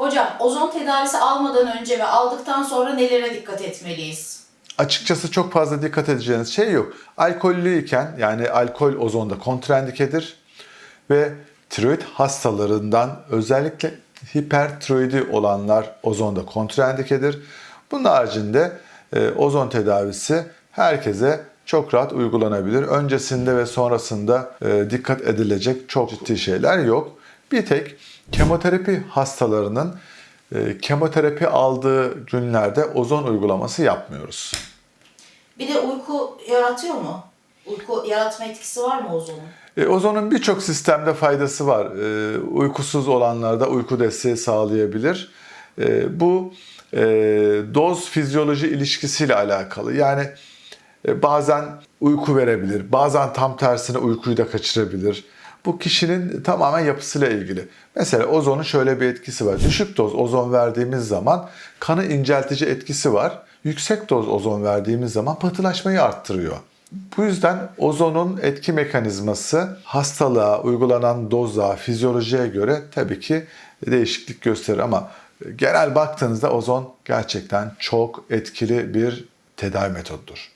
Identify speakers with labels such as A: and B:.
A: Hocam ozon tedavisi almadan önce ve aldıktan sonra nelere dikkat etmeliyiz?
B: Açıkçası çok fazla dikkat edeceğiniz şey yok. Alkollüyken yani alkol ozonda kontrendikedir ve tiroid hastalarından özellikle hipertiroidi olanlar ozonda kontrendikedir. Bunun haricinde e, ozon tedavisi herkese çok rahat uygulanabilir. Öncesinde ve sonrasında e, dikkat edilecek çok ciddi şeyler yok. Bir tek kemoterapi hastalarının e, kemoterapi aldığı günlerde ozon uygulaması yapmıyoruz.
A: Bir de uyku yaratıyor mu? Uyku yaratma etkisi var mı ozonun?
B: E, ozonun birçok sistemde faydası var. E, uykusuz olanlarda uyku desteği sağlayabilir. E, bu e, doz fizyoloji ilişkisiyle alakalı. Yani e, bazen uyku verebilir, bazen tam tersine uykuyu da kaçırabilir. Bu kişinin tamamen yapısıyla ilgili. Mesela ozonun şöyle bir etkisi var. Düşük doz ozon verdiğimiz zaman kanı inceltici etkisi var. Yüksek doz ozon verdiğimiz zaman pıhtılaşmayı arttırıyor. Bu yüzden ozonun etki mekanizması hastalığa, uygulanan doza, fizyolojiye göre tabii ki değişiklik gösterir ama genel baktığınızda ozon gerçekten çok etkili bir tedavi metodudur.